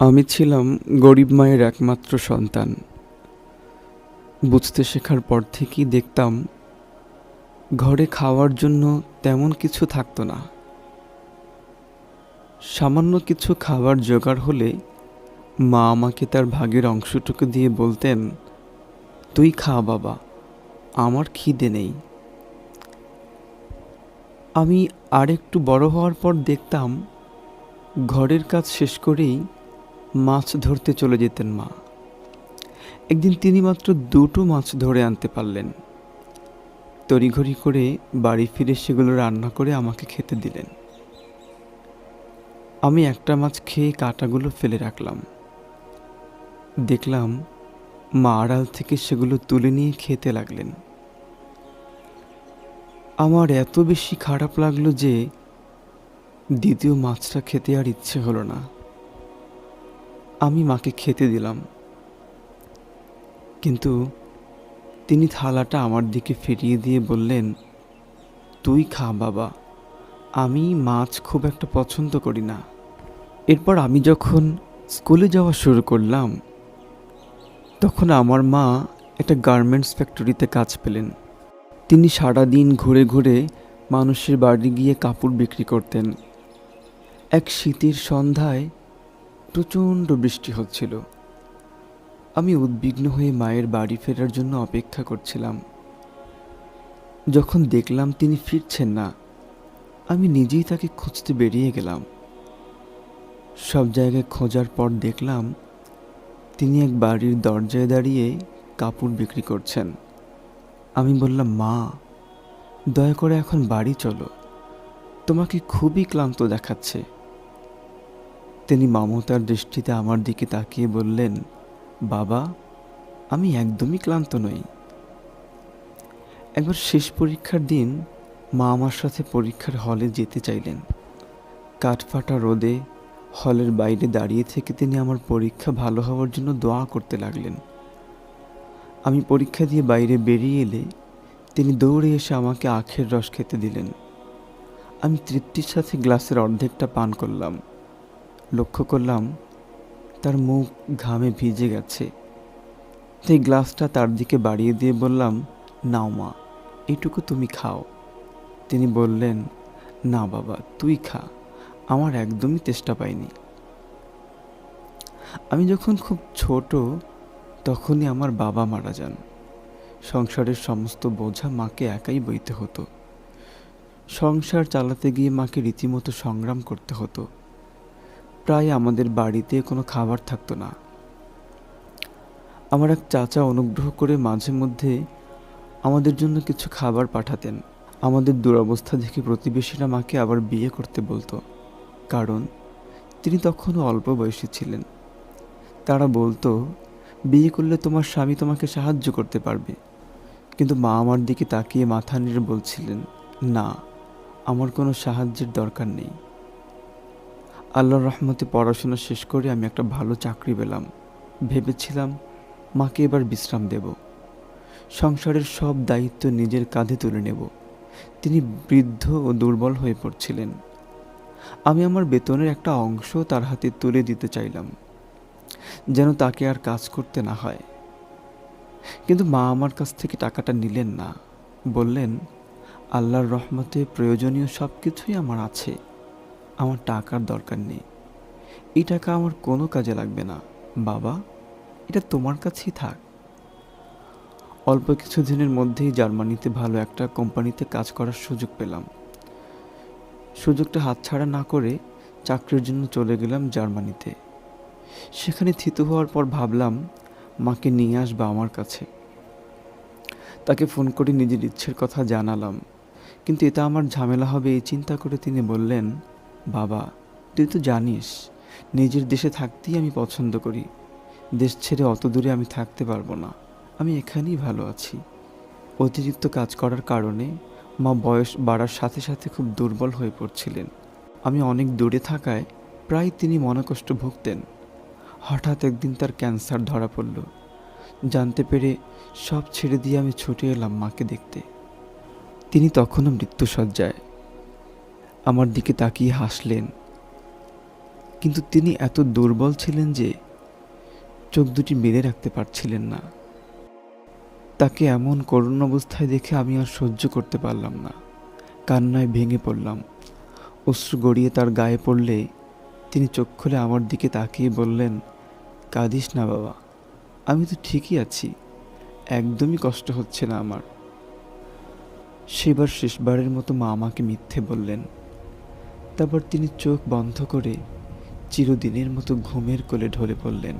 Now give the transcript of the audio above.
আমি ছিলাম গরিব মায়ের একমাত্র সন্তান। বুঝতে শেখার পর থেকেই দেখতাম, ঘরে খাওয়ার জন্য তেমন কিছু থাকতো না। সামান্য কিছু খাবার জোগাড় হলে মা আমাকে তার ভাগের অংশটুকু দিয়ে বলতেন, তুই খা বাবা, আমার খিদে নেই। আমি আরেকটু বড় হওয়ার পর দেখতাম, ঘরের কাজ শেষ করেই মাছ ধরতে চলে যেতেন মা। একদিন তিনি মাত্র দুটো মাছ ধরে আনতে পারলেন। তড়িঘড়ি করে বাড়ি ফিরে সেগুলো রান্না করে আমাকে খেতে দিলেন। আমি একটা মাছ খেয়ে কাঁটাগুলো ফেলে রাখলাম। দেখলাম মা আড়াল থেকে সেগুলো তুলে নিয়ে খেতে লাগলেন। আমার এত বেশি খারাপ লাগল যে দ্বিতীয় মাছটা খেতে আর ইচ্ছে হলো না। আমি মাকে খেতে দিলাম। কিন্তু তিনি থালাটা আমার দিকে ফিরিয়ে দিয়ে বললেন, তুই খা বাবা, আমি মাছ খুব একটা পছন্দ করি না। এরপর আমি যখন স্কুলে যাওয়া শুরু করলাম, তখন আমার মা একটা গার্মেন্টস ফ্যাক্টরিতে কাজ পেলেন। তিনি সারাদিন ঘুরে ঘুরে মানুষের বাড়ি গিয়ে কাপড় বিক্রি করতেন। এক শীতের সন্ধ্যায় প্রচণ্ড বৃষ্টি হচ্ছিল। আমি উদ্বিগ্ন হয়ে মায়ের বাড়ি ফেরার জন্য অপেক্ষা করছিলাম। যখন দেখলাম তিনি ফিরছেন না, আমি নিজেই তাকে খুঁজতে বেরিয়ে গেলাম। সব জায়গায় খোঁজার পর দেখলাম তিনি এক বাড়ির দরজায় দাঁড়িয়ে কাপড় বিক্রি করছেন। আমি বললাম, মা, দয়া করে এখন বাড়ি চলো। তোমাকে খুবই ক্লান্ত দেখাচ্ছে। তিনি মমতার দৃষ্টিতে আমার দিকে তাকিয়ে বললেন, বাবা, আমি একদমই ক্লান্ত নই। একবার শেষ পরীক্ষার দিন মা আমার সাথে পরীক্ষার হলে যেতে চাইলেন। কাঠফাটা রোদে হলের বাইরে দাঁড়িয়ে থেকে তিনি আমার পরীক্ষা ভালো হওয়ার জন্য দোয়া করতে লাগলেন। আমি পরীক্ষা দিয়ে বাইরে বেরিয়ে এলে তিনি দৌড়ে এসে আমাকে আখের রস খেতে দিলেন। আমি তৃপ্তির সাথে গ্লাসের অর্ধেকটা পান করলাম। লক্ষ্য করলাম, তার মুখ ঘামে ভিজে গেছে। তাই গ্লাসটা তার দিকে বাড়িয়ে দিয়ে বললাম, নাও মা এইটুকু তুমি খাও। তিনি বললেন, না বাবা, তুই খা, আমার একদমই চেষ্টা পাইনি। আমি যখন খুব ছোট, তখনই আমার বাবা মারা যান। সংসারের সমস্ত বোঝা মাকে একাই বইতে হতো। সংসার চালাতে গিয়ে মাকে রীতিমতো সংগ্রাম করতে হতো। প্রায় আমাদের বাড়িতে কোনো খাবার থাকতো না। আমার এক চাচা অনুগ্রহ করে মাঝে মধ্যে আমাদের জন্য কিছু খাবার পাঠাতেন। আমাদের দুরবস্থা দেখে প্রতিবেশীরা মাকে আবার বিয়ে করতে বলতো, কারণ তিনি তখনও অল্প বয়সী ছিলেন। তারা বলতো, বিয়ে করলে তোমার স্বামী তোমাকে সাহায্য করতে পারবে। কিন্তু মা আমার দিকে তাকিয়ে মাথা নেড়ে বলছিলেন, না, আমার কোনো সাহায্যের দরকার নেই। আল্লাহর রহমতে পড়াশোনা শেষ করে আমি একটা ভালো চাকরি পেলাম। ভেবেছিলাম, মাকে এবার বিশ্রাম দেব। সংসারের সব দায়িত্ব নিজের কাঁধে তুলে নেব। তিনি বৃদ্ধ ও দুর্বল হয়ে পড়ছিলেন। আমি আমার বেতনের একটা অংশ তার হাতে তুলে দিতে চাইলাম, যেন তাকে আর কাজ করতে না হয়। কিন্তু মা আমার কাছ থেকে টাকাটা নিলেন না। বললেন, আল্লাহর রহমতে প্রয়োজনীয় সব কিছুই আমার আছে। আমার টাকার দরকার নেই। এই টাকা আমার কোনো কাজে লাগবে না। বাবা, এটা তোমার কাছেই থাক। অল্প কিছু দিনের মধ্যেই জার্মানিতে ভালো একটা কোম্পানিতে কাজ করার সুযোগ পেলাম। সুযোগটা হাতছাড়া না করে চাকরির জন্য চলে গেলাম জার্মানিতে। সেখানে থিত হওয়ার পর ভাবলাম, মাকে নিয়ে আসবা আমার কাছে। তাকে ফোন করে নিজের ইচ্ছের কথা জানালাম। কিন্তু এটা আমার ঝামেলা হবে এই চিন্তা করে তিনি বললেন বাবা, তুই তো জানিস, নিজের দেশে থাকতেই আমি পছন্দ করি। দেশ ছেড়ে অত দূরে আমি থাকতে পারব না। আমি এখানেই ভালো আছি। অতিরিক্ত কাজ করার কারণে মা বয়স বাড়ার সাথে সাথে খুব দুর্বল হয়ে পড়ছিলেন। আমি অনেক দূরে থাকায় প্রায় তিনি মনকষ্ট ভুগতেন। হঠাৎ একদিন তার ক্যান্সার ধরা পড়ল। জানতে পেরে সব ছেড়ে দিয়ে আমি ছুটে এলাম মাকে দেখতে। তিনি তখনও মৃত্যুসজ্জায়। আমার দিকে তাকিয়ে হাসলেন। কিন্তু তিনি এত দুর্বল ছিলেন যে চোখ দুটি মেলে রাখতে পারছিলেন না। তাকে এমন করুণ অবস্থায় দেখে আমি আর সহ্য করতে পারলাম না। কান্নায় ভেঙে পড়লাম। অশ্রু গড়িয়ে তার গায়ে পড়লে তিনি চোখ খুলে আমার দিকে তাকিয়ে বললেন, কাঁদিস না বাবা, আমি তো ঠিকই আছি। একদমই কষ্ট হচ্ছে না আমার। সেবার শেষবারের মতো মা আমাকে মিথ্যে বললেন। তারপর তিনি চোখ বন্ধ করে চিরদিনের মতো ঘুমের কোলে ঢলে পড়লেন।